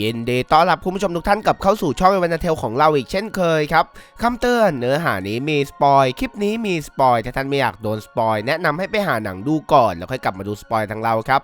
ยินดีต้อนรับคุณผู้ชมทุกท่านกลับเข้าสู่ช่องวันเทลของเราอีกเช่นเคยครับคำเตือนเนื้อหานี้มีสปอยคลิปนี้มีสปอยถ้าท่านไม่อยากโดนสปอยแนะนำให้ไปหาหนังดูก่อนแล้วค่อยกลับมาดูสปอยทางเราครับ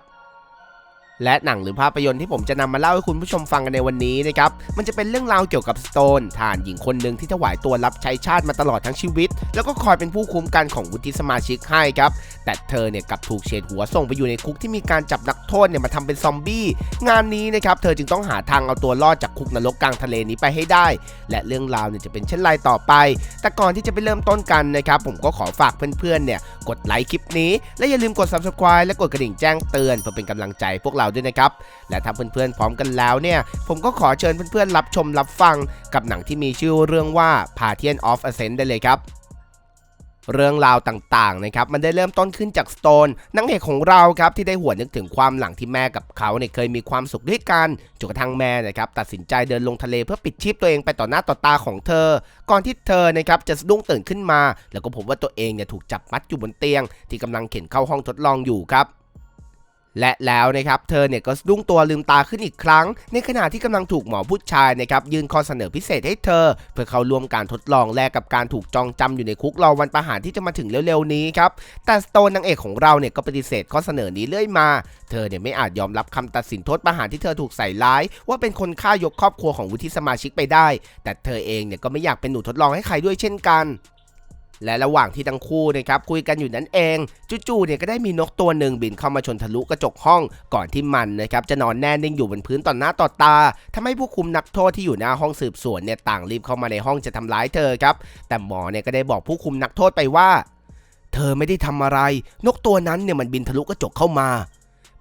และหนังหรือภาพยนตร์ที่ผมจะนำมาเล่าให้คุณผู้ชมฟังกันในวันนี้นะครับ มันจะเป็นเรื่องราวเกี่ยวกับสโตนทารหญิงคนหนึ่งที่ถวายตัวรับใช้ชาติมาตลอดทั้งชีวิต แล้วก็คอยเป็นผู้คุ้มกันของวุฒิสมาชิกให้ครับ แต่เธอเนี่ยกลับถูกเฉดหัวส่งไปอยู่ในคุกที่มีการจับนักโทษเนี่ยมาทำเป็นซอมบี้ งานนี้นะครับเธอจึงต้องหาทางเอาตัวรอดจากคุกนรกกลางทะเลนี้ไปให้ได้ และเรื่องราวเนี่ยจะเป็นเช่นไรต่อไป แต่ก่อนที่จะไปเริ่มต้นกันนะครับผมก็ขอฝากเพื่อนๆเนี่ยกดไลค์คลิปนี้ และอย่าลืมกด subscribe และกดกระดิ่งแจ้งเตือนเพื่อเป็นกำลังใจพวกเราด้วยนะครับและถ้าเพื่อนๆพร้อมกันแล้วเนี่ยผมก็ขอเชิญเพื่อนๆรับชมรับฟังกับหนังที่มีชื่อเรื่องว่า Partian of Ascent ได้เลยครับ เรื่องราวต่างๆนะครับมันได้เริ่มต้นขึ้นจากสโตนนางเอกของเราครับที่ได้หวนนึกถึงความหลังที่แม่กับเขาเนี่ยเคยมีความสุขด้วยกันจนกระทั่งแม่นะครับตัดสินใจเดินลงทะเลเพื่อปิดชีพตัวเองไปต่อหน้าต่อตาของเธอ ก่อนที่เธอนะครับจะสะดุ้งตื่นขึ้นมา แล้วก็พบว่าตัวเองเนี่ยถูกจับมัดอยู่บนเตียง ที่กำลังเข็นเข้าห้องทดลองอยู่ครับ และแล้วนะครับเธอเนี่ยก็สะดุ้งตัวลืมตาขึ้นอีกครั้ง ในขณะที่กำลังถูกหมอผู้ชายนะครับยื่นข้อเสนอพิเศษให้เธอ เพื่อเข้าร่วมการทดลองแลกกับการถูกจองจำอยู่ในคุกรอวันประหารที่จะมาถึงเร็วๆนี้ครับแต่สโตนนางเอกของเราเนี่ยก็ปฏิเสธข้อเสนอนี้เรื่อยมา เธอเนี่ยไม่อาจยอมรับคำตัดสินโทษประหารที่เธอถูกใส่ร้าย ว่าเป็นคนฆ่ายกครอบครัวของวุฒิสมาชิกไปได้ แต่เธอเองเนี่ยก็ไม่อยากเป็นหนูทดลองให้ใครด้วยเช่นกัน และระหว่างที่ทั้งคู่นะครับคุยกันอยู่นั้นเองจู่ๆเนี่ยก็ได้มีนกตัวหนึ่งบินเข้ามาชนทะลุกระจกห้อง ก่อนที่มันนะครับจะนอนแน่นิ่งอยู่บนพื้นต่อหน้าต่อตาทำให้ผู้คุมนักโทษที่อยู่หน้าห้องสืบสวนเนี่ยต่างรีบเข้ามาในห้องจะทำร้ายเธอครับ แต่หมอเนี่ยก็ได้บอกผู้คุมนักโทษไปว่า เธอไม่ได้ทำอะไร นกตัวนั้นเนี่ยมันบินทะลุกระจกเข้ามา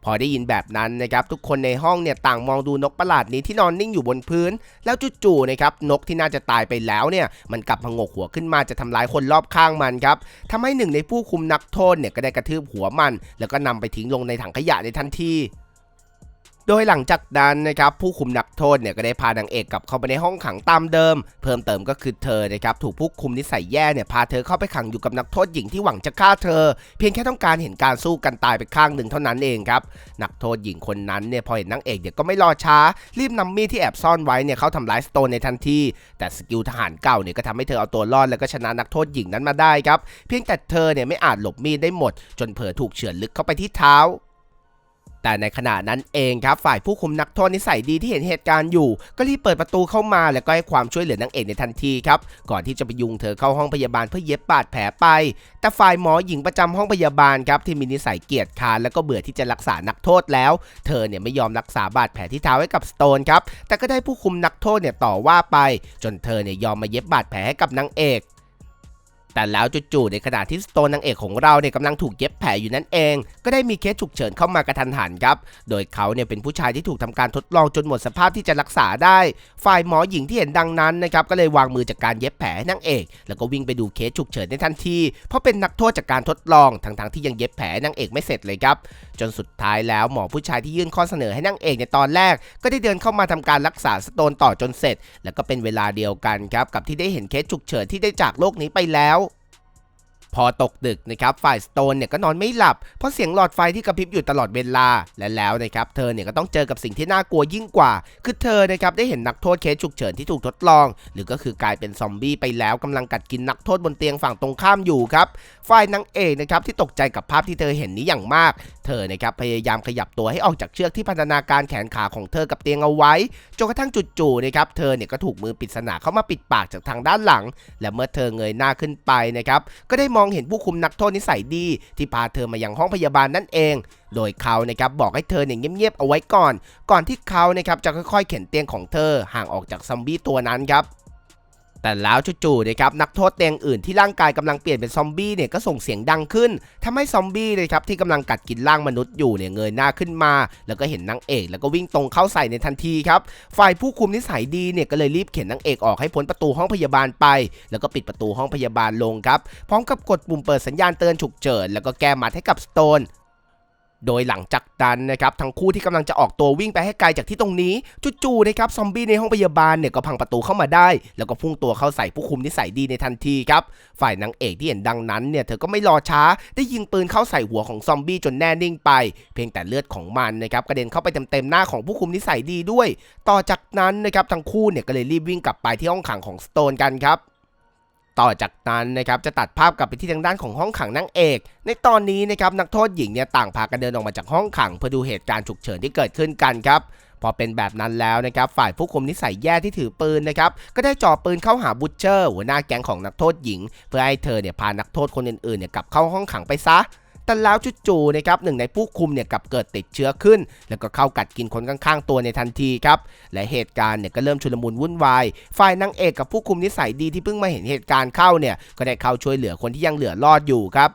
พอได้ยินแบบนั้นนะครับทุกคนในห้องเนี่ยต่างมองดูนกประหลาดนี้ที่นอนนิ่งอยู่บนพื้น แล้วจู่ๆนะครับนกที่น่าจะตายไปแล้วเนี่ยมันกลับพงกหัวขึ้นมาจะทำร้ายคนรอบข้างมันครับทำให้หนึ่งในผู้คุมนักโทษเนี่ยก็ได้กระทืบหัวมัน แล้วก็นำไปทิ้งลงในถังขยะในทันที โดยหลังจากนั้นนะครับผู้คุมนักโทษเนี่ยก็ได้พานางเอกกลับเข้าไปในห้องขังตามเดิม เพิ่มเติมก็คือเธอนะครับถูกผู้คุมนิสัยแย่เนี่ยพาเธอเข้าไปขังอยู่กับนักโทษหญิงที่หวังจะฆ่าเธอ เพียงแค่ต้องการเห็นการสู้กันตายไปข้างหนึ่งเท่านั้นเองครับนักโทษหญิงคนนั้นเนี่ยพอเห็นนางเอกเนี่ยก็ไม่รอช้า รีบนำมีดที่แอบซ่อนไว้เนี่ยเขาทำร้ายสโตนในทันทีแต่สกิลทหารเก่าเนี่ยก็ทำให้เธอเอาตัวรอดแล้วก็ชนะนักโทษหญิงนั้นมาได้ครับเพียงแต่เธอเนี่ยไม่อาจหลบมีดได้หมด จนเผลอถูกเฉือนลึกเข้าไปที่เท้า แต่ในขณะนั้นเองครับฝ่ายผู้คุมนักโทษนิสัยดีที่เห็นเหตุการณ์อยู่ ก็รีบเปิดประตูเข้ามาแล้วก็ให้ความช่วยเหลือนางเอกในทันทีครับก่อนที่จะไปยุงเธอเข้าห้องพยาบาลเพื่อเย็บบาดแผลไป แต่ฝ่ายหมอหญิงประจำห้องพยาบาลครับที่มีนิสัยเกียจคร้านแล้วก็เบื่อที่จะรักษานักโทษแล้ว เธอเนี่ยไม่ยอมรักษาบาดแผลที่เท้าให้กับสโตนครับแต่ก็ได้ผู้คุมนักโทษเนี่ยต่อว่าไป จนเธอเนี่ยยอมมาเย็บบาดแผลให้กับนางเอก แต่แล้วจู่ๆในขณะที่สโตนนางเอกของเราเนี่ยกำลังถูกเย็บแผลอยู่นั่นเอง ก็ได้มีเคสฉุกเฉินเข้ามากระทันหันครับ โดยเขาเนี่ยเป็นผู้ชายที่ถูกทำการทดลองจนหมดสภาพที่จะรักษาได้ ฝ่ายหมอหญิงที่เห็นดังนั้นนะครับก็เลยวางมือจากการเย็บแผลนางเอก แล้วก็วิ่งไปดูเคสฉุกเฉินในทันที เพราะเป็นนักโทษจากการทดลองทั้งๆที่ยังเย็บแผลนางเอกไม่เสร็จเลยครับ จนสุดท้ายแล้วหมอผู้ชายที่ยื่นข้อเสนอให้นางเอกในตอนแรก ก็ได้เดินเข้ามาทำการรักษาสโตนต่อจนเสร็จ แล้วก็เป็นเวลาเดียวกันครับกับที่ได้เห็นเคสฉุกเฉินที่ได้จากโลกนี้ไปแล้ว พอตกดึกนะครับฝ่ายสโตนเนี่ยก็นอนไม่หลับ เพราะเสียงหลอดไฟที่กระพริบอยู่ตลอดเวลาและแล้วนะครับเธอเนี่ยก็ต้องเจอกับสิ่งที่น่ากลัวยิ่งกว่า คือเธอนะครับได้เห็นนักโทษเคสฉุกเฉินที่ถูกทดลอง หรือก็คือกลายเป็นซอมบี้ไปแล้วกำลังกัดกินนักโทษบนเตียงฝั่งตรงข้ามอยู่ครับฝ่ายนางเอกนะครับที่ตกใจกับภาพที่เธอเห็นนี้อย่างมากเธอนะครับพยายามขยับตัวให้ออกจากเชือกที่พันธนาการแขนขาของเธอกับเตียงเอาไว้จนกระทั่งจู่ๆนะครับเธอเนี่ยก็ถูกมือปริศนาเข้ามาปิดปากจากทางด้านหลัง และเมื่อเธอเงยหน้าขึ้นไปนะครับก็ได้มองเห็นผู้คุมนักโทษนิสัยดี ที่พาเธอมายังห้องพยาบาลนั่นเอง โดยเขานะครับบอกให้เธอเนี่ยเงียบๆเอาไว้ก่อน ก่อนที่เขานะครับจะค่อยๆเข็นเตียงของเธอห่างออกจากซอมบี้ตัวนั้นครับ แต่แล้วจู่ๆนะครับนักโทษเตียงอื่นที่ร่างกายกำลังเปลี่ยนเป็นซอมบี้เนี่ยก็ส่งเสียงดังขึ้นทำให้ซอมบี้นะครับที่กำลังกัดกินร่างมนุษย์อยู่เนี่ยเงยหน้าขึ้นมา แล้วก็เห็นนางเอกแล้วก็วิ่งตรงเข้าใส่ในทันทีครับฝ่ายผู้คุมนิสัยดีเนี่ยก็เลยรีบเข็นนางเอกออกให้พ้นประตูห้องพยาบาลไป แล้วก็ปิดประตูห้องพยาบาลลงครับพร้อมกับกดปุ่มเปิดสัญญาณเตือนฉุกเฉินแล้วก็แก้มัดให้กับสโตน โดยหลังจากนั้นนะครับทั้งคู่ที่กำลังจะออกตัววิ่งไปให้ไกลจากที่ตรงนี้จู่ๆนะครับซอมบี้ในห้องพยาบาลเนี่ยก็พังประตูเข้ามาได้ แล้วก็พุ่งตัวเข้าใส่ผู้คุมนิสัยดีในทันทีครับฝ่ายนางเอกที่เห็นดังนั้นเนี่ยเธอก็ไม่รอช้าได้ยิงปืนเข้าใส่หัวของซอมบี้จนแน่นิ่งไป เพียงแต่เลือดของมันนะครับกระเด็นเข้าไปเต็มๆหน้าของผู้คุมนิสัยดีด้วย ต่อจากนั้นนะครับทั้งคู่เนี่ยก็เลยรีบวิ่งกลับไปที่ห้องขังของสโตนกันครับ ต่อจากนั้นนะครับจะตัดภาพกลับไปที่ทางด้านของห้องขังนางเอก ในตอนนี้นะครับนักโทษหญิงเนี่ยต่างพากันเดินออกมาจากห้องขังเพื่อดูเหตุการณ์ฉุกเฉินที่เกิดขึ้นกันครับพอเป็นแบบนั้นแล้วนะครับฝ่ายผู้คุมนิสัยแย่ที่ถือปืนนะครับก็ได้จ่อปืนเข้าหาบุชเชอร์หัวหน้าแก๊งของนักโทษหญิง เพื่อให้เธอเนี่ยพานักโทษคนอื่นๆเนี่ยกลับเข้าห้องขังไปซะ แต่แล้วจู่ๆนะครับหนึ่งในผู้คุมเนี่ยกับเกิดติดเชื้อขึ้น แล้วก็เข้ากัดกินคนข้างๆตัวในทันทีครับและเหตุการณ์เนี่ยก็เริ่มชุลมุนวุ่นวายฝ่ายนางเอกกับผู้คุมนิสัยดีที่เพิ่งมาเห็นเหตุการณ์เข้าเนี่ยก็ได้เข้าช่วยเหลือคนที่ยังเหลือรอดอยู่ครับ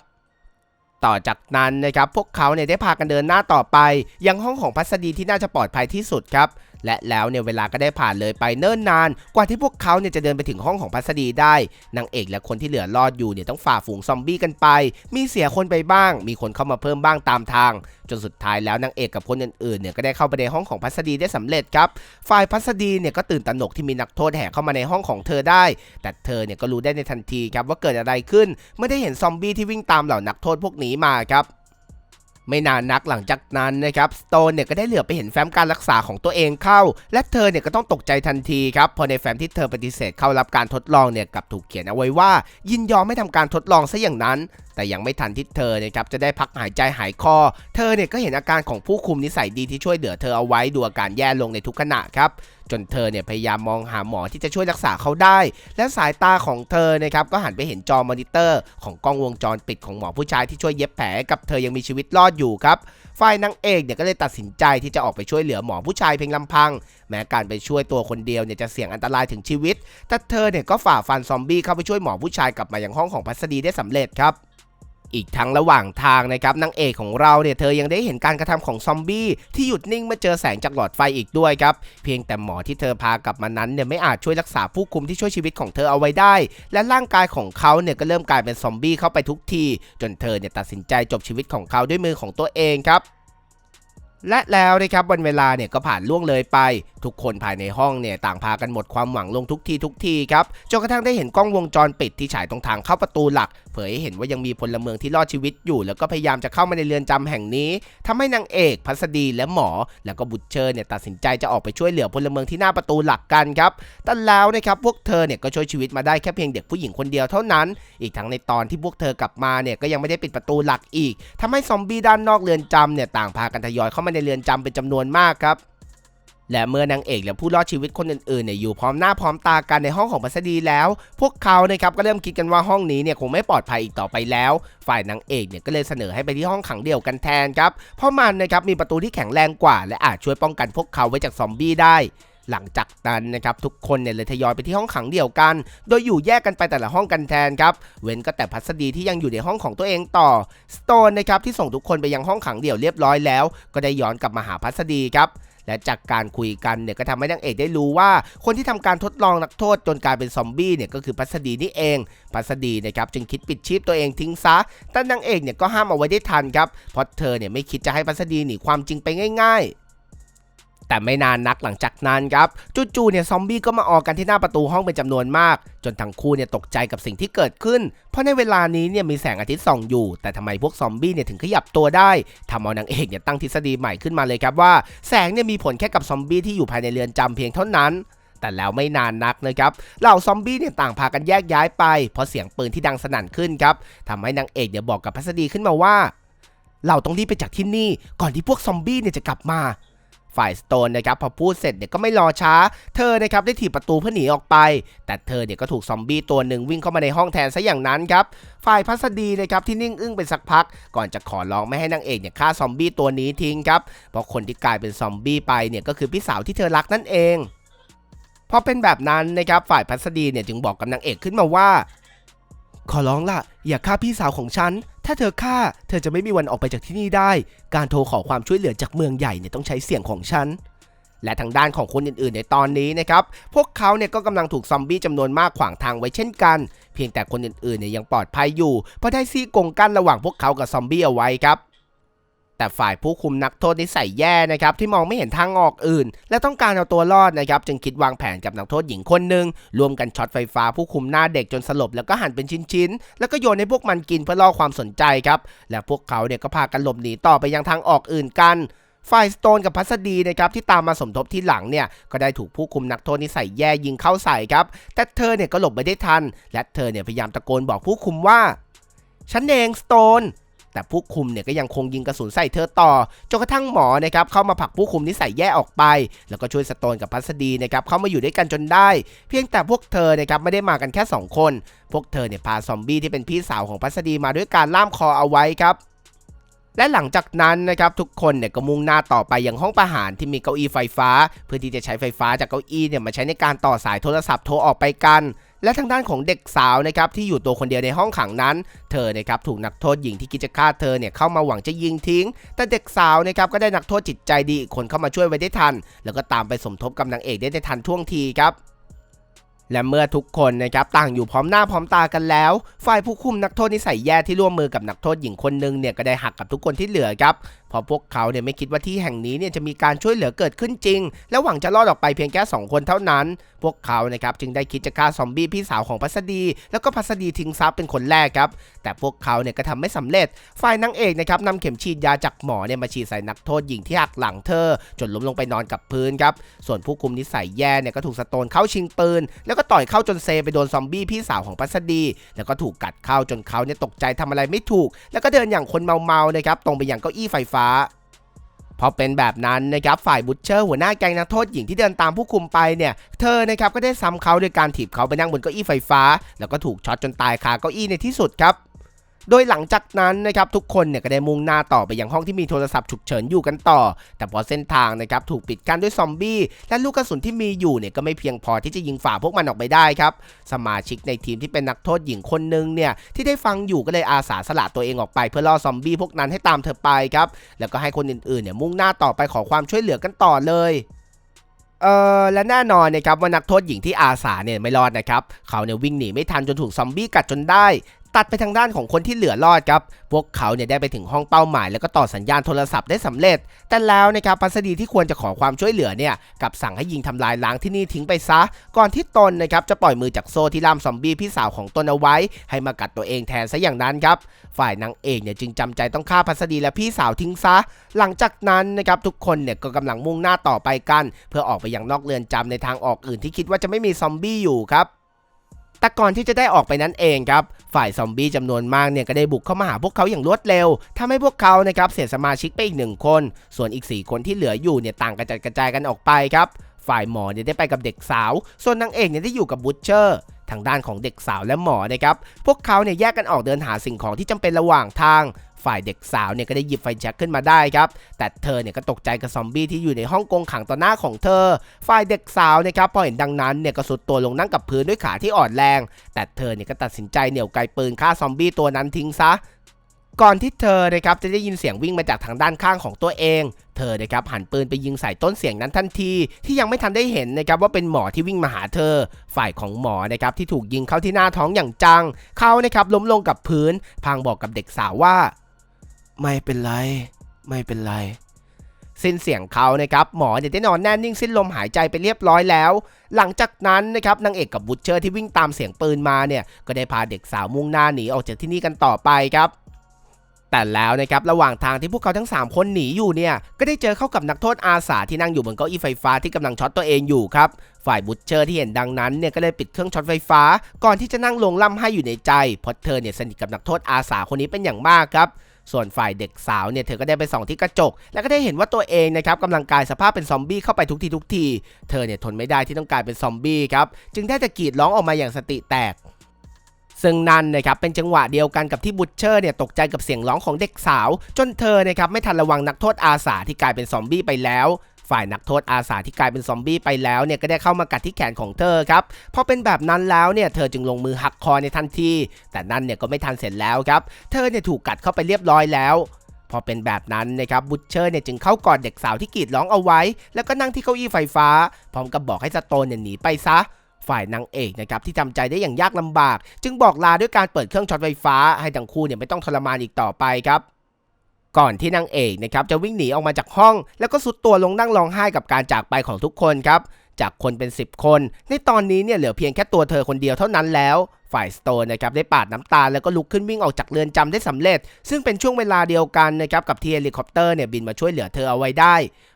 ต่อจากนั้นนะครับพวกเขาเนี่ยได้พากันเดินหน้าต่อไป ยังห้องของพัสดีที่น่าจะปลอดภัยที่สุดครับ และแล้วเนี่ยเวลาก็ได้ผ่านเลยไปเนิ่นนาน กว่าที่พวกเขาเนี่ยจะเดินไปถึงห้องของพัสดีได้นางเอกและคนที่เหลือรอดอยู่เนี่ยต้องฝ่าฝูงซอมบี้กันไป มีเสียคนไปบ้าง มีคนเข้ามาเพิ่มบ้างตามทาง จนสุดท้ายแล้วนางเอกกับคนอื่นๆเนี่ยก็ได้เข้าไปในห้องของพัสดีได้สำเร็จครับ ฝ่ายพัสดีเนี่ยก็ตื่นตระหนกที่มีนักโทษแห่เข้ามาในห้องของเธอได้ แต่เธอเนี่ยก็รู้ได้ในทันทีครับว่าเกิดอะไรขึ้นเมื่อได้เห็นซอมบี้ที่วิ่งตามเหล่านักโทษพวกนี้มาครับ ไม่นานนักหลังจากนั้นนะครับสโตนเนี่ยก็ได้เหลือบไปเห็นแฟ้มการรักษาของตัวเองเข้า และเธอเนี่ยก็ต้องตกใจทันทีครับเพอในแฟ้มที่เธอปฏิเสธเข้ารับการทดลองเนี่ยกับถูกเขียนเอาไว้ว่า ยินยอมไม่ทำการทดลองซะอย่างนั้น แต่ยังไม่ทันที่เธอนะครับจะได้พักหายใจหายคอ เธอเนี่ยก็เห็นอาการของผู้คุมนิสัยดีที่ช่วยเหลือเธอเอาไว้ดูอาการแย่ลงในทุกขณะครับจนเธอเนี่ยพยายามมองหาหมอที่จะช่วยรักษาเขาได้ และสายตาของเธอนะครับก็หันไปเห็นจอมอนิเตอร์ ของกล้องวงจรปิดของหมอผู้ชายที่ช่วยเย็บแผลกับเธอยังมีชีวิตรอดอยู่ครับฝ่ายนางเอกเนี่ยก็เลยตัดสินใจที่จะออกไปช่วยเหลือหมอผู้ชายเพียงลำพัง แม้การไปช่วยตัวคนเดียวเนี่ยจะเสี่ยงอันตรายถึงชีวิต แต่เธอเนี่ยก็ฝ่าฟันซอมบี้เข้าไปช่วยหมอผู้ชายกลับมายังห้องของพัสดีได้สำเร็จครับ อีกทั้งระหว่างทางนะครับนางเอกของเราเนี่ยเธอยังได้เห็นการกระทำของซอมบี้ที่หยุดนิ่งเมื่อเจอแสงจากหลอดไฟอีกด้วยครับ เพียงแต่หมอที่เธอพากลับมานั้นเนี่ยไม่อาจช่วยรักษาผู้คุมที่ช่วยชีวิตของเธอเอาไว้ได้ และร่างกายของเขาเนี่ยก็เริ่มกลายเป็นซอมบี้เข้าไปทุกที จนเธอเนี่ยตัดสินใจจบชีวิตของเขาด้วยมือของตัวเองครับ และแล้วนะครับวันเวลาเนี่ยก็ผ่านล่วงเลยไป ทุกคนภายในห้องเนี่ยต่างพากันหมดความหวังลงทุกทีทุกทีครับจนกระทั่งได้เห็นกล้องวงจรปิดที่ฉายตรงทางเข้าประตูหลัก เผยให้เห็นว่ายังมีพลเมืองที่รอดชีวิตอยู่ แล้วก็พยายามจะเข้ามาในเรือนจำแห่งนี้ทำให้นางเอก พัสดีและหมอ แล้วก็บุตรเชอร์เนี่ยตัดสินใจจะออกไปช่วยเหลือพลเมืองที่หน้าประตูหลักกันครับแต่แล้วนะครับพวกเธอเนี่ยก็ช่วยชีวิตมาได้แค่เพียงเด็กผู้หญิงคนเดียวเท่านั้น อีกทั้งในตอนที่พวกเธอกลับมาเนี่ยก็ยังไม่ได้ปิดประตูหลักอีกทำให้ซอมบี้ด้านนอกเรือนจำเนี่ยต่างพากันทยอยเข้ามาในเรือนจำเป็นจำนวนมากครับและเมื่อนางเอกและผู้รอดชีวิตคนอื่นๆเนี่ยอยู่พร้อมหน้าพร้อมตากันในห้องของพัสดีแล้ว พวกเขานะครับก็เริ่มคิดกันว่าห้องนี้เนี่ยคงไม่ปลอดภัยอีกต่อไปแล้ว ฝ่ายนางเอกเนี่ยก็เลยเสนอให้ไปที่ห้องขังเดี่ยวกันแทนครับเพราะมันนะครับมีประตูที่แข็งแรงกว่า และอาจช่วยป้องกันพวกเขาไว้จากซอมบี้ได้ หลังจากนั้นนะครับทุกคนเนี่ยเลยทยอยไปที่ห้องขังเดี่ยวกัน โดยอยู่แยกกันไปแต่ละห้องกันแทนครับ เว้นก็แต่พัสดีที่ยังอยู่ในห้องของตัวเองต่อสโตนนะครับที่ส่งทุกคนไปยังห้องขังเดี่ยวเรียบร้อยแล้ว ก็ได้ย้อนกลับมาหาพัสดีครับและจากการคุยกันเนี่ยก็ทำให้นางเอกได้รู้ว่า คนที่ทำการทดลองนักโทษจนกลายเป็นซอมบี้เนี่ยก็คือพัสดีนี่เอง พัสดีนะครับจึงคิดปิดชีพตัวเองทิ้งซะ แต่นางเอกเนี่ยก็ห้ามเอาไว้ได้ทันครับ เพราะเธอเนี่ยไม่คิดจะให้พัสดีหนีความจริงไปง่าย ๆ แต่ไม่นานนักหลังจากนั้นครับจู่ๆเนี่ยซอมบี้ก็มาออกกันที่หน้าประตูห้องเป็นจำนวนมาก จนทั้งคู่เนี่ยตกใจกับสิ่งที่เกิดขึ้น เพราะในเวลานี้เนี่ยมีแสงอาทิตย์ส่องอยู่ แต่ทำไมพวกซอมบี้เนี่ยถึงขยับตัวได้ทำเอานางเอกเนี่ยตั้งทฤษฎีใหม่ขึ้นมาเลยครับว่าแสงเนี่ยมีผลแค่กับซอมบี้ที่อยู่ภายในเรือนจำเพียงเท่านั้นแต่แล้วไม่นานนักนะครับ เหล่าซอมบี้เนี่ยต่างพากันแยกย้ายไป เพราะเสียงปืนที่ดังสนั่นขึ้นครับทำให้นางเอกเนี่ยบอกกับพัสดีขึ้นมาว่า เราต้องรีบไปจากที่นี่ ก่อนที่พวกซอมบี้เนี่ยจะกลับมา ฝ่ายสโตนนะครับพอพูดเสร็จเนี่ยก็ไม่รอช้า เธอนะครับได้ถีบประตูเพื่อหนีออกไป แต่เธอเนี่ยก็ถูกซอมบี้ตัวหนึ่งวิ่งเข้ามาในห้องแทนซะอย่างนั้นครับฝ่ายพัสดีนะครับที่นิ่งอึ้งเป็นสักพัก ก่อนจะขอร้องไม่ให้นางเอกเนี่ยฆ่าซอมบี้ตัวนี้ทิ้งครับเพราะคนที่กลายเป็นซอมบี้ไปเนี่ยก็คือพี่สาวที่เธอรักนั่นเองพอเป็นแบบนั้นนะครับฝ่ายพัสดีเนี่ยจึงบอกกับนางเอกขึ้นมาว่า ขอร้องล่ะ อย่าฆ่าพี่สาวของฉัน ถ้าเธอฆ่า เธอจะไม่มีวันออกไปจากที่นี่ได้ การโทรขอความช่วยเหลือจากเมืองใหญ่เนี่ยต้องใช้เสียงของฉันและทางด้านของคนอื่นๆ ในตอนนี้นะครับ พวกเขาเนี่ยก็กำลังถูกซอมบี้จำนวนมากขวางทางไว้เช่นกัน เพียงแต่คนอื่นๆ เนี่ยยังปลอดภัยอยู่ เพราะได้ซี่กงกั้นระหว่างพวกเขากับซอมบี้เอาไว้ครับ แต่ฝ่ายผู้คุมนักโทษนิสัยแย่นะครับที่มองไม่เห็นทางออกอื่น และต้องการเอาตัวรอดนะครับจึงคิดวางแผนกับนักโทษหญิงคนหนึ่งรวมกันช็อตไฟฟ้าผู้คุมหน้าเด็กจนสลบแล้วก็หั่นเป็นชิ้นๆ แล้วก็โยนให้พวกมันกินเพื่อล่อความสนใจครับและพวกเขาเนี่ยก็พากันหลบหนีต่อไปยังทางออกอื่นกันฝ่ายสโตนกับพัสดีนะครับที่ตามมาสมทบที่หลังเนี่ยก็ได้ถูกผู้คุมนักโทษนิสัยแย่ยิงเข้าใส่ครับ แต่เธอเนี่ยก็หลบไม่ได้ทัน และเธอเนี่ยพยายามตะโกนบอกผู้คุมว่าฉันเองสโตน แต่ผู้คุมเนี่ยก็ยังคงยิงกระสุนใส่เธอต่อจนกระทั่งหมอนะครับเข้ามาผลักผู้คุมนิสัยแย่ออกไป แล้วก็ช่วยสโตนกับพัสดีนะครับเข้ามาอยู่ด้วยกันจนได้ เพียงแต่พวกเธอนะครับไม่ได้มากันแค่ 2 คน พวกเธอเนี่ยพาซอมบี้ที่เป็นพี่สาวของพัสดีมาด้วยการล่ามคอเอาไว้ครับและหลังจากนั้นนะครับทุกคนเนี่ยก็มุ่งหน้าต่อไปอยังห้องประหารที่มีเก้าอี้ไฟฟ้า เพื่อที่จะใช้ไฟฟ้าจากเก้าอี้เนี่ยมาใช้ในการต่อสายโทรศัพท์โทรออกไปกัน และทางด้านของเด็กสาวนะครับที่อยู่ตัวคนเดียวในห้องขังนั้น เธอนะครับถูกนักโทษหญิงที่คิจะฆ่าเธอเนี่ยเข้ามาหวังจะยิงทิ้ง แต่เด็กสาวนะครับก็ได้นักโทษจิตใจดีอีกคนเข้ามาช่วยไว้ได้ทัน แล้วก็ตามไปสมทบกับนางเอกได้ในทันท่วงทีครับและเมื่อทุกคนนะครับต่างอยู่พร้อมหน้าพร้อมตากันแล้ว ฝ่ายผู้คุมนักโทษนิสัยแย่ที่ร่วมมือกับนักโทษหญิงคนหนึ่งเนี่ยก็ได้หักกับทุกคนที่เหลือครับเพราะพวกเขาเนี่ยไม่คิดว่าที่แห่งนี้เนี่ยจะมีการช่วยเหลือเกิดขึ้นจริง และหวังจะรอดออกไปเพียงแค่2คนเท่านั้น พวกเขานะครับจึงได้คิดจะฆ่าซอมบี้พี่สาวของพัสดี แล้วก็พัสดีทิ้งทรัพย์เป็นคนแรกครับแต่พวกเขาเนี่ยก็ทำไม่สำเร็จ ฝ่ายนางเอกนะครับนำเข็มฉีดยาจากหมอเนี่ยมาฉีดใส่นักโทษหญิงที่หักหลังเธอ จนล้มลงไปนอนกับพื้นครับส่วนผู้คุมนิสัยแย่เนี่ยก็ถูกสโตนเข้าชิงปืน แล้วก็ต่อยเข้าจนเซไปโดนซอมบี้พี่สาวของพัสดี แล้วก็ถูกกัดเข้าจนเขาเนี่ยตกใจทำอะไรไม่ถูก แล้วก็เดินอย่างคนเมาๆนะครับตรงไปยังเก้าอี้ไฟฟ้าพอเป็นแบบนั้นนะครับฝ่ายบุชเชอร์หัวหน้าแก๊งนักโทษหญิงที่เดินตามผู้คุมไปเนี่ย เธอนะครับก็ได้ซ้ำเขาโดยการถีบเขาไปนั่งบนเก้าอี้ไฟฟ้า แล้วก็ถูกช็อตจนตายคาเก้าอี้ในที่สุดครับ โดยหลังจากนั้นนะครับทุกคนเนี่ยก็ได้มุ่งหน้าต่อไปยังห้องที่มีโทรศัพท์ฉุกเฉินอยู่กันต่อ แต่พอเส้นทางนะครับถูกปิดกั้นด้วยซอมบี้และลูกกระสุนที่มีอยู่เนี่ยก็ไม่เพียงพอที่จะยิงฝ่าพวกมันออกไปได้ครับสมาชิกในทีมที่เป็นนักโทษหญิงคนหนึ่งเนี่ยที่ได้ฟังอยู่ก็เลยอาสาสละตัวเองออกไปเพื่อล่อซอมบี้พวกนั้นให้ตามเธอไปครับแล้วก็ให้คนอื่นๆเนี่ยมุ่งหน้าต่อไปขอความช่วยเหลือกันต่อเลยเออและแน่นอนนะครับว่านักโทษหญิงที่อาสาเนี่ยไม่รอดนะครับ เขาเนี่ยวิ่งหนีไม่ทันจนถูกซอมบี้กัดจนได้ ตัดไปทางด้านของคนที่เหลือรอดครับ พวกเขาเนี่ยได้ไปถึงห้องเป้าหมาย แล้วก็ต่อสัญญาณโทรศัพท์ได้สำเร็จ แต่แล้วนะครับพัสดีที่ควรจะขอความช่วยเหลือเนี่ยกับสั่งให้ยิงทำลายล้างที่นี่ทิ้งไปซะ ก่อนที่ตนนะครับจะปล่อยมือจากโซ่ที่ล่ามซอมบี้พี่สาวของตนเอาไว้ ให้มากัดตัวเองแทนซะอย่างนั้นครับ ฝ่ายนางเอกเนี่ยจึงจำใจต้องฆ่าพัสดีและพี่สาวทิ้งซะ หลังจากนั้นนะครับทุกคนเนี่ยก็กำลังมุ่งหน้าต่อไปกัน เพื่อออกไปยังนอกเรือนจำในทางออกอื่นที่คิดว่าจะไม่มีซอมบี้อยู่ครับ แต่ก่อนที่จะได้ออกไปนั้นเองครับ ฝ่ายซอมบี้จำนวนมากเนี่ยก็ได้บุกเข้ามาหาพวกเขาอย่างรวดเร็วทำให้พวกเขานะครับเสียสมาชิกไปอีกหนึ่งคน ส่วนอีก 4 คนที่เหลืออยู่เนี่ยต่างกระจัดกระจายกันออกไปครับ ฝ่ายหมอเนี่ยได้ไปกับเด็กสาว ส่วนนางเอกเนี่ยได้อยู่กับบูชเชอร์ ทางด้านของเด็กสาวและหมอนะครับ พวกเขาเนี่ยแยกกันออกเดินหาสิ่งของที่จำเป็นระหว่างทางฝ่ายเด็กสาวเนี่ยก็ได้หยิบไฟแช็กขึ้นมาได้ครับ แต่เธอเนี่ยก็ตกใจกับซอมบี้ที่อยู่ในห้องกงขังต่อหน้าของเธอ ฝ่ายเด็กสาวนะครับพอเห็นดังนั้นเนี่ยก็สุดตัวลงนั่งกับพื้นด้วยขาที่อ่อนแรง แต่เธอเนี่ยก็ตัดสินใจเหนี่ยวไกปืนฆ่าซอมบี้ตัวนั้นทิ้งซะ ก่อนที่เธอนะครับจะได้ยินเสียงวิ่งมาจากทางด้านข้างของตัวเอง เธอนะครับหันปืนไปยิงใส่ต้นเสียงนั้นทันที ที่ยังไม่ทันได้เห็นนะครับว่าเป็นหมอที่วิ่งมาหาเธอ ฝ่ายของหมอนะครับที่ถูกยิงเข้าที่หน้าท้องอย่างจัง เขานะครับล้มลงกับพื้นพางบอกกับเด็กสาวว่า ไม่เป็นไร ไม่เป็นไรสิ้นเสียงเขานะครับหมอเนี่ยได้นอนแน่นิ่งสิ้นลมหายใจไปเรียบร้อยแล้ว หลังจากนั้นนะครับนางเอกกับบุชเชอร์ที่วิ่งตามเสียงปืนมาเนี่ยก็ได้พาเด็กสาวมุ่งหน้าหนีออกจากที่นี่กันต่อไปครับ แต่แล้วนะครับระหว่างทางที่พวกเขาทั้ง 3 คนหนีอยู่เนี่ยก็ได้เจอเข้ากับนักโทษอาสาที่นั่งอยู่บนเก้าอี้ไฟฟ้าที่กำลังช็อตตัวเองอยู่ครับฝ่ายบุชเชอร์ที่เห็นดังนั้นเนี่ยก็เลยปิดเครื่องช็อตไฟฟ้า ก่อนที่จะนั่งลงล่ำให้อยู่ในใจเพราะเธอเนี่ยสนิทกับนักโทษอาสาคนนี้เป็นอย่างมากครับส่วนฝ่ายเด็กสาวเนี่ยเธอก็ได้ไปส่องที่กระจก แล้วก็ได้เห็นว่าตัวเองนะครับกำลังกลายสภาพเป็นซอมบี้เข้าไปทุกทีทุกที เธอเนี่ยทนไม่ได้ที่ต้องกลายเป็นซอมบี้ครับจึงได้แต่กรีดร้องออกมาอย่างสติแตก ซึ่งนั่นนะครับเป็นจังหวะเดียวกันกับที่บุชเชอร์เนี่ยตกใจกับเสียงร้องของเด็กสาว จนเธอนะครับไม่ทันระวังนักโทษอาสาที่กลายเป็นซอมบี้ไปแล้วฝ่ายนักโทษอาสาที่กลายเป็นซอมบี้ไปแล้วเนี่ยก็ได้เข้ามากัดที่แขนของเธอครับพอเป็นแบบนั้นแล้วเนี่ยเธอจึงลงมือหักคอในทันที แต่นั่นเนี่ยก็ไม่ทันเสร็จแล้วครับ เธอเนี่ยถูกกัดเข้าไปเรียบร้อยแล้ว พอเป็นแบบนั้นนะครับบุชเชอร์เนี่ยจึงเข้ากอดเด็กสาวที่กรีดร้องเอาไว้ แล้วก็นั่งที่เก้าอี้ไฟฟ้า พร้อมกับบอกให้สโตนเนี่ยหนีไปซะ ฝ่ายนางเอกนะครับที่ทำใจได้อย่างยากลำบาก จึงบอกลาด้วยการเปิดเครื่องช็อตไฟฟ้าให้ทั้งคู่เนี่ยไม่ต้องทรมานอีกต่อไปครับก่อนที่นางเอกนะครับจะวิ่งหนีออกมาจากห้อง แล้วก็สุดตัวลงนั่งร้องไห้กับการจากไปของทุกคนครับจากคนเป็น 10 คน ในตอนนี้เนี่ยเหลือเพียงแค่ตัวเธอคนเดียวเท่านั้นแล้ว ฝ่ายสโตนนะครับได้ปาดน้ำตาแล้วก็ลุกขึ้นวิ่งออกจากเรือนจำได้สำเร็จ ซึ่งเป็นช่วงเวลาเดียวกันนะครับกับที่เฮลิคอปเตอร์เนี่ยบินมาช่วยเหลือเธอเอาไว้ได้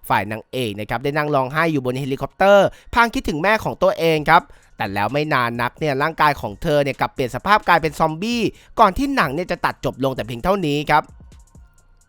ฝ่ายนางเอกนะครับได้นั่งร้องไห้อยู่บนเฮลิคอปเตอร์พางคิดถึงแม่ของตัวเองครับ แต่แล้วไม่นานนักเนี่ยร่างกายของเธอเนี่ยกลับเปลี่ยนสภาพกลายเป็นซอมบี้ก่อนที่หนังเนี่ยจะตัดจบลงแต่เพียงเท่านี้ครับ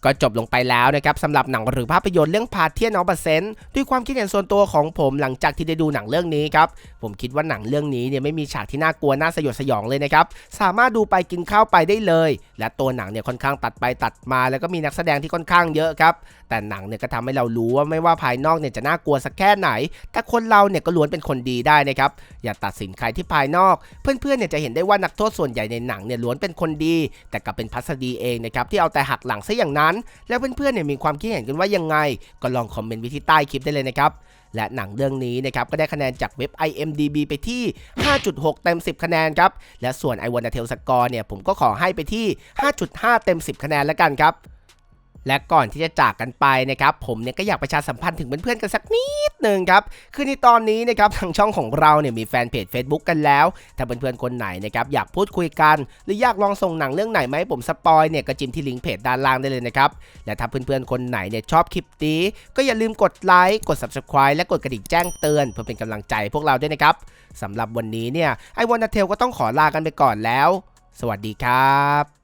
ก็จบลงไปแล้วนะครับสำหรับหนังหรือภาพยนตร์เรื่องพาเทียนออเปอร์เซนต์ด้วยความคิดเห็นส่วนตัวของผมหลังจากที่ได้ดูหนังเรื่องนี้ครับผมคิดว่าหนังเรื่องนี้เนี่ยไม่มีฉากที่น่ากลัวน่าสยดสยองเลยนะครับสามารถดูไปกินข้าวไปได้เลย และตัวหนังเนี่ยค่อนข้างตัดไปตัดมา แล้วก็มีนักแสดงที่ค่อนข้างเยอะครับแต่หนังเนี่ยก็ทำให้เรารู้ว่าไม่ว่าภายนอกเนี่ยจะน่ากลัวสักแค่ไหน แต่คนเราเนี่ยก็ล้วนเป็นคนดีได้นะครับอย่าตัดสินใครที่ภายนอก เพื่อนๆเนี่ยจะเห็นได้ว่านักโทษส่วนใหญ่ในหนังเนี่ยล้วนเป็นคนดี แต่กลับเป็นพัสดีเองนะครับที่เอาแต่หักหลังซะอย่างนั้นแล้วเพื่อนๆเนี่ยมีความคิดเห็นกันว่ายังไง ก็ลองคอมเมนต์ไว้ที่ใต้คลิปได้เลยนะครับ และหนังเรื่องนี้นะครับก็ได้คะแนนจากเว็บ IMDB ไปที่ 5.6 เต็ม 10 คะแนนครับ และส่วน I Wanna Tell Score เนี่ยผมก็ขอให้ไปที่ 5.5 เต็ม 10 คะแนนแล้วกันครับ และก่อนที่จะจากกันไปนะครับผมเนี่ยก็อยากประชาสัมพันธ์ถึงเพื่อนๆกันสักนิดหนึ่งครับคือในตอนนี้นะครับทางช่องของเราเนี่ยมีแฟนเพจ Facebook กันแล้ว ถ้าเพื่อนๆคนไหนนะครับอยากพูดคุยกัน หรืออยากลองส่งหนังเรื่องไหนมาให้ผมสปอยเนี่ยก็จิ้มที่ลิงก์เพจด้านล่างได้เลยนะครับและถ้าเพื่อนๆคนไหนเนี่ยชอบคลิปนี้ก็อย่าลืมกดไลค์กด Subscribe และกดกระดิ่งแจ้งเตือนเพื่อเป็นกำลังใจพวกเราด้วยนะครับสำหรับวันนี้เนี่ยไอวอนาเทลก็ต้องขอลากันไปก่อนแล้ว สวัสดีครับ